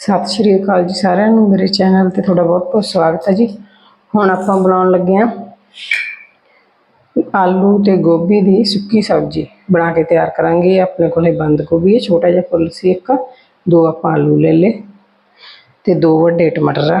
ਸਤਿ ਸ਼੍ਰੀ ਅਕਾਲ ਜੀ ਸਾਰਿਆਂ ਨੂੰ, ਮੇਰੇ ਚੈਨਲ ਤੇ ਤੁਹਾਡਾ ਬਹੁਤ-ਬਹੁਤ ਸਵਾਗਤ ਹੈ ਜੀ। ਹੁਣ ਆਪਾਂ ਬਣਾਉਣ ਲੱਗੇ ਆ ਆਲੂ ਤੇ ਗੋਭੀ ਦੀ ਸੁੱਕੀ ਸਬਜ਼ੀ। ਬਣਾ ਕੇ ਤਿਆਰ ਕਰਾਂਗੇ। ਆਪਣੇ ਕੋਲੇ ਬੰਦ ਗੋਭੀ ਹੈ, ਛੋਟਾ ਜਿਹਾ ਫੁੱਲ ਸੀ ਇੱਕ। ਦੋ ਆਪਾਂ ਆਲੂ ਲੈ ਲੇ ਤੇ ਦੋ ਵੱਡੇ ਟਮਾਟਰ ਆ।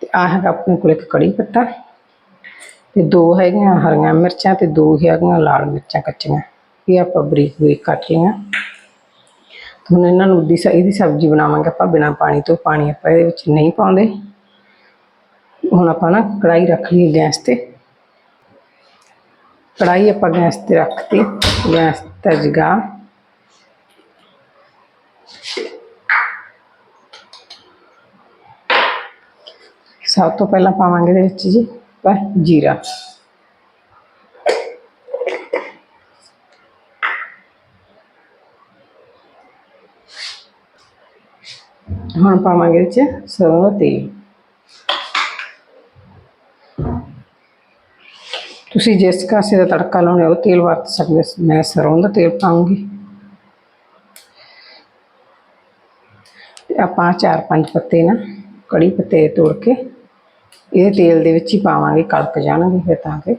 ਤੇ ਆਹ ਹੈਗਾ ਆਪਣੇ ਕੋਲੇ ਇੱਕ ਕੜੀ ਪੱਤਾ। ਤੇ ਦੋ ਹੈਗੀਆਂ ਹਰੀਆਂ ਮਿਰਚਾਂ ਤੇ ਦੋ ਹੈਗੀਆਂ ਲਾਲ ਮਿਰਚਾਂ ਕੱਚੀਆਂ। ਇਹ ਆਪਾਂ ਬਰੀਕ ਬਰੀਕ ਕੱਟ ਲਈਆਂ। ਤੇ ਹੁਣ ਇਹਨਾਂ ਨੂੰ ਦੀ ਇਹਦੀ ਸਬਜ਼ੀ ਬਣਾਵਾਂਗੇ ਆਪਾਂ ਬਿਨਾ ਪਾਣੀ ਤੋਂ। ਪਾਣੀ ਆਪਾਂ ਇਹਦੇ ਵਿੱਚ ਨਹੀਂ ਪਾਉਂਦੇ। ਹੁਣ ਆਪਾਂ ਨਾ ਕੜਾਈ ਰੱਖ ਲਈ ਗੈਸ ਤੇ। ਕੜਾਈ ਆਪਾਂ ਗੈਸ ਤੇ ਰੱਖਤੀ ਗੈਸ ਤੇ ਜਗਾ। ਸਭ ਤੋਂ ਪਹਿਲਾਂ ਪਾਵਾਂਗੇ ਇਹਦੇ ਵਿੱਚ ਜੀ ਆਪਾਂ ਜੀਰਾ ਹੁਣ ਪਾਵਾਂਗੇ ਇਹਦੇ ਚ ਸਰੋਂ ਦਾ ਤੇਲ ਤੁਸੀਂ ਜਿਸ ਕਾਸੇ ਦਾ ਤੜਕਾ ਲਾਉਣਾ ਉਹ ਤੇਲ ਵਰਤ ਸਕਦੇ ਹੋ। ਮੈਂ ਸਰੋਂ ਦਾ ਤੇਲ ਪਾਉਂਗੀ ਤੇ ਆਪਾਂ ਚਾਰ ਪੰਜ ਪੱਤੇ ਨਾ ਕੜੀ ਪੱਤੇ ਤੋੜ ਕੇ ਇਹ ਤੇਲ ਦੇ ਵਿੱਚ ਹੀ ਪਾਵਾਂਗੇ ਕੜਕ ਜਾਣਗੇ ਫਿਰ ਤਾਂ ਕਿ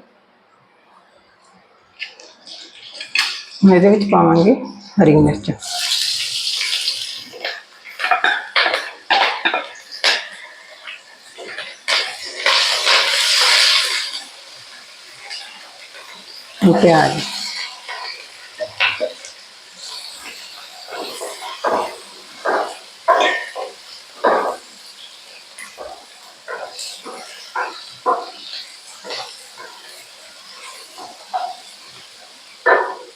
ਹੁਣ ਇਹਦੇ ਵਿੱਚ ਪਾਵਾਂਗੇ ਹਰੀ ਮਿਰਚ ਹੁਣ ਪਿਆਜ਼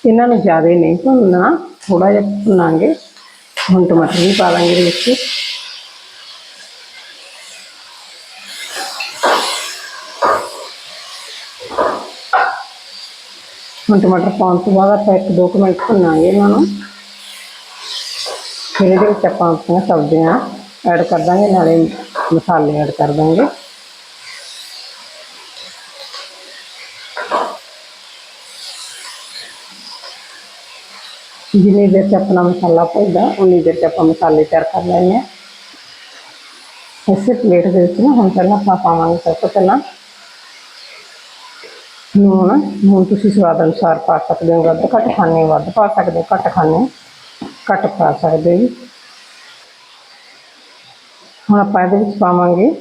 ਇਹਨਾਂ ਨੂੰ ਜ਼ਿਆਦਾ ਨਹੀਂ ਭੁੰਨਣਾ ਥੋੜਾ ਜਿਹਾ ਭੁੰਨਾਂਗੇ। ਹੁਣ ਟਮਾਟਰ ਵੀ ਪਾ ਦਾਂਗੇ ਇਹਦੇ ਵਿੱਚ। ਹੁਣ ਟਮਾਟਰ ਪਾਉਣ ਤੋਂ ਬਾਅਦ ਆਪਾਂ ਇੱਕ ਦੋ ਕੁ ਮਿੰਟ ਭੁੰਨਾਂਗੇ ਇਹਨਾਂ ਨੂੰ। ਫਿਰ ਇਹਦੇ ਵਿੱਚ ਆਪਾਂ ਆਪਣੀਆਂ ਸਬਜ਼ੀਆਂ ਐਡ ਕਰ ਦਾਂਗੇ, ਨਾਲੇ ਮਸਾਲੇ ਐਡ ਕਰ ਦਾਂਗੇ। ਜਿੰਨੀ ਦੇਰ 'ਚ ਆਪਣਾ ਮਸਾਲਾ ਭੁੱਜਦਾ ਉਨੀ ਦੇਰ 'ਚ ਆਪਾਂ ਮਸਾਲੇ ਤਿਆਰ ਕਰ ਲੈਣੇ ਆ ਇਸੇ ਪਲੇਟ ਦੇ ਵਿੱਚ ਨਾ ਹੁਣ ਪਹਿਲਾਂ ਆਪਾਂ ਪਾਵਾਂਗੇ ਸਭ ਤੋਂ ਪਹਿਲਾਂ ਲੂਣ ਹੁਣ ਤੁਸੀਂ ਸਵਾਦ ਅਨੁਸਾਰ ਪਾ ਸਕਦੇ ਹੋ, ਵੱਧ ਘੱਟ ਖਾਣੇ ਵੱਧ ਪਾ ਸਕਦੇ ਹੋ, ਘੱਟ ਖਾਣੇ ਘੱਟ ਪਾ ਸਕਦੇ ਹੋ ਜੀ। ਹੁਣ ਆਪਾਂ ਇਹਦੇ ਵਿੱਚ ਪਾਵਾਂਗੇ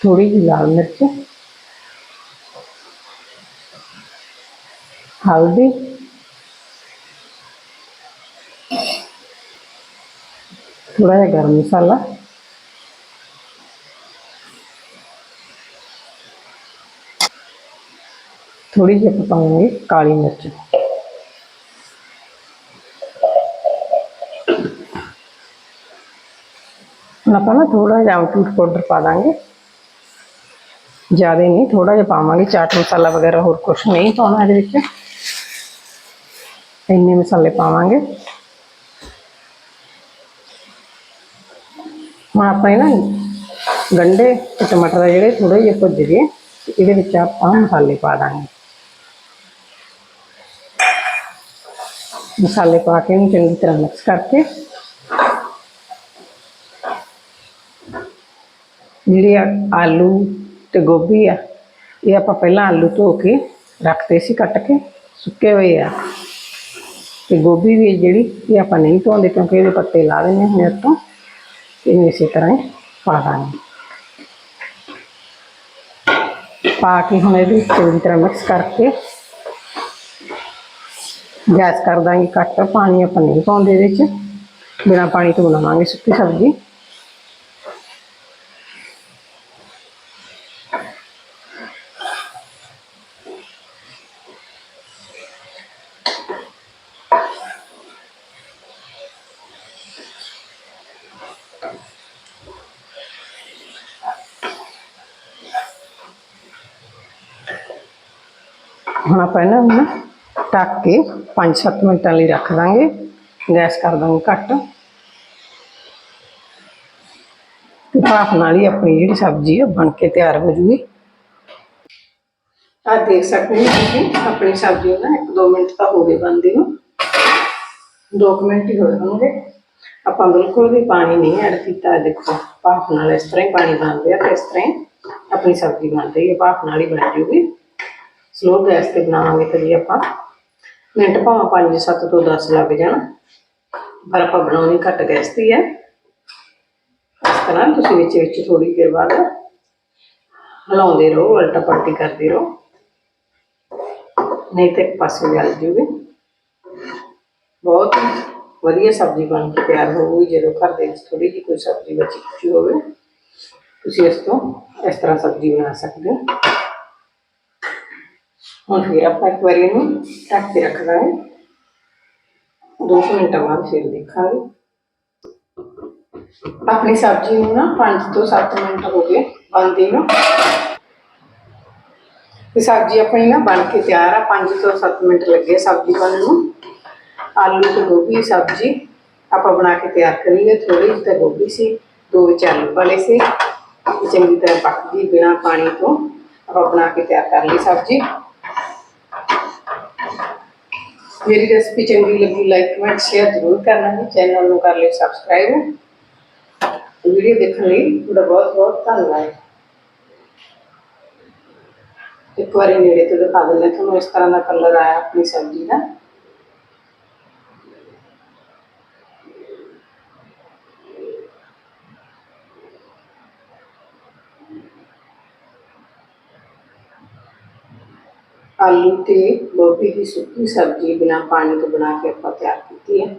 ਥੋੜੀ ਜਿਹੀ ਲਾਲ ਮਿਰਚ, ਹਲਦੀ ਥੋੜਾ ਜਿਹਾ ਗਰਮ ਮਸਾਲਾ ਥੋੜੀ ਜਿਹੀ ਆਪਾਂ ਪਾਵਾਂਗੇ ਕਾਲੀ ਮਿਰਚ ਹੁਣ ਆਪਾਂ ਨਾ ਥੋੜਾ ਜਿਹਾ ਅਮਚੂਰ ਪਾਊਡਰ ਪਾ ਦਾਂਗੇ ਜ਼ਿਆਦਾ ਨਹੀਂ ਥੋੜਾ ਜਿਹਾ ਪਾਵਾਂਗੇ ਚਾਟ ਮਸਾਲਾ ਵਗੈਰਾ ਹੋਰ ਕੁਝ ਨਹੀਂ ਪਾਉਣਾ ਇਹਦੇ ਵਿੱਚ ਇੰਨੇ ਮਸਾਲੇ ਪਾਵਾਂਗੇ ਹੁਣ ਆਪਾਂ ਇਹ ਨਾ ਗੰਡੇ ਤੇ ਟਮਾਟਰ ਆ ਜਿਹੜੇ ਥੋੜੇ ਜਿਹੇ ਭੁੱਜ ਗਏ ਤੇ ਇਹਦੇ ਵਿੱਚ ਆਪਾਂ ਮਸਾਲੇ ਪਾ ਦਾਂਗੇ ਮਸਾਲੇ ਪਾ ਕੇ ਇਹਨੂੰ ਚੰਗੀ ਤਰ੍ਹਾਂ ਮਿਕਸ ਕਰਕੇ ਜਿਹੜੇ ਆ ਆਲੂ ਤੇ ਗੋਭੀ ਆ ਇਹ ਆਪਾਂ ਪਹਿਲਾਂ ਆਲੂ ਧੋ ਕੇ ਰੱਖਦੇ ਸੀ ਕੱਟ ਕੇ ਸੁੱਕੇ ਹੋਏ ਆ ਤੇ ਗੋਭੀ ਵੀ ਜਿਹੜੀ ਇਹ ਆਪਾਂ ਨਹੀਂ ਧੋਂਦੇ ਕਿਉਂਕਿ ਇਹਦੇ ਪੱਤੇ ਲਾ ਦਿੰਦੇ ਹਾਂ ਹੁਣ ਤੋਂ इन्हें इसी तरह पा लें पा के हमें भी पूरी तरह मिक्स करके गैस कर देंगे, कट पानी अपन नहीं पाँच बिना पानी तो बनावे सुखी सब्ज़ी। ਹੁਣ ਆਪਾਂ ਇਹਨਾਂ ਨੂੰ ਨਾ ਢੱਕ ਕੇ 5-7 ਮਿੰਟਾਂ ਲਈ ਰੱਖ ਦਾਂਗੇ ਗੈਸ ਕਰ ਦਾਂਗੇ ਘੱਟ ਤੇ ਭਾਫ ਨਾਲ ਹੀ ਆਪਣੀ ਜਿਹੜੀ ਸਬਜ਼ੀ ਹੈ ਬਣ ਕੇ ਤਿਆਰ ਹੋ ਜੂਗੀ ਆ ਦੇਖ ਸਕਦੇ ਹੋ ਤੁਸੀਂ ਆਪਣੀ ਸਬਜ਼ੀ ਨੂੰ ਨਾ 1-2 ਮਿੰਟ ਤਾਂ ਹੋ ਗਏ ਬੰਦੇ ਨੂੰ 2 ਮਿੰਟ ਹੀ ਹੋਏ ਹੋਣਗੇ ਆਪਾਂ ਬਿਲਕੁਲ ਵੀ ਪਾਣੀ ਨਹੀਂ ਐਡ ਕੀਤਾ ਇਹ ਦੇਖੋ ਭਾਫ ਨਾਲ ਇਸ ਤਰ੍ਹਾਂ ਹੀ ਪਾਣੀ ਬਣ ਰਿਹਾ ਤੇ ਇਸ ਤਰ੍ਹਾਂ ਹੀ ਆਪਣੀ ਸਬਜ਼ੀ ਬਣ ਰਹੀ ਹੈ ਭਾਫ ਨਾਲ ਹੀ ਬਣ ਜੂਗੀ ਸਲੋ ਗੈਸ ਤੇ ਬਣਾਵਾਂਗੇ ਤਾਂ ਜੀ ਆਪਾਂ ਮਿੰਟ ਭਾਵੇਂ 5-7 ਤੋਂ 10 ਲੱਗ ਜਾਣ ਪਰ ਆਪਾਂ ਬਣਾਉਣੀ ਘੱਟ ਗੈਸ ਤੇ ਹੈ ਇਸ ਤਰ੍ਹਾਂ ਤੁਸੀਂ ਵਿੱਚ ਵਿੱਚ ਥੋੜੀ ਦੇਰ ਬਾਅਦ ਹਿਲਾਉਂਦੇ ਰਹੋ ਉਲਟਾ ਪਲਟੀ ਕਰਦੇ ਰਹੋ ਨਹੀਂ ਤੇ ਇੱਕ ਪਾਸੇ ਜਲ ਜੂਗੀ ਬਹੁਤ ਵਧੀਆ ਸਬਜ਼ੀ ਬਣ ਕੇ ਤਿਆਰ ਹੋਊਗੀ ਜਦੋਂ ਘਰ ਦੇ ਵਿੱਚ ਥੋੜੀ ਜਿਹੀ ਕੋਈ ਸਬਜ਼ੀ ਬਚੀ ਖੁਚੀ ਹੋਵੇ ਤੁਸੀਂ ਇਸ ਤੋਂ ਇਸ ਤਰ੍ਹਾਂ ਸਬਜ਼ੀ ਬਣਾ ਸਕਦੇ ਹੋ और फिर आप एक बार इन्हें ढक के रखना है दो सौ मिनट बाद फिर देखा अपनी सब्ज़ी में ना पाँच तो सात मिनट हो गए बनती ना सब्ज़ी अपनी ना बन के तैयार है पाँच तो सत्त मिनट लगे सब्ज़ी बनने आलू तो गोभी सब्ज़ी आप बना के तैयार करिए थोड़ी जी तो गोभी से दो बच्चे आलू वाले से चंगी तरह पक गई बिना पानी तो आप बना के तैयार कर ली सब्ज़ी ਆਪਾਂ ਬਣਾ ਕੇ ਤਿਆਰ ਕਰ ਲਈ ਸਬਜ਼ੀ ਮੇਰੀ ਰੈਸਪੀ ਚੰਗੀ ਲੱਗੀ ਲਾਈਕ ਕਮੈਂਟ ਸ਼ੇਅਰ ਜ਼ਰੂਰ ਕਰਨਾ ਜੀ ਚੈਨਲ ਨੂੰ ਕਰ ਲਿਓ ਸਬਸਕ੍ਰਾਈਬ ਵੀਡੀਓ ਦੇਖਣ ਲਈ ਤੁਹਾਡਾ ਬਹੁਤ ਬਹੁਤ ਧੰਨਵਾਦ ਇੱਕ ਵਾਰੀ ਨੇੜੇ ਤੋਂ ਦਿਖਾ ਦਿੰਦੇ ਤੁਹਾਨੂੰ ਇਸ ਤਰ੍ਹਾਂ ਦਾ ਕਲਰ ਆਇਆ ਆਪਣੀ ਸਬਜ਼ੀ ਦਾ ਆਲੂ ਤੇ ਗੋਭੀ ਦੀ ਸੁੱਕੀ ਸਬਜ਼ੀ ਬਿਨਾ ਪਾਣੀ ਤੋਂ ਬਣਾ ਕੇ ਆਪਾਂ ਤਿਆਰ ਕੀਤੀ ਹੈ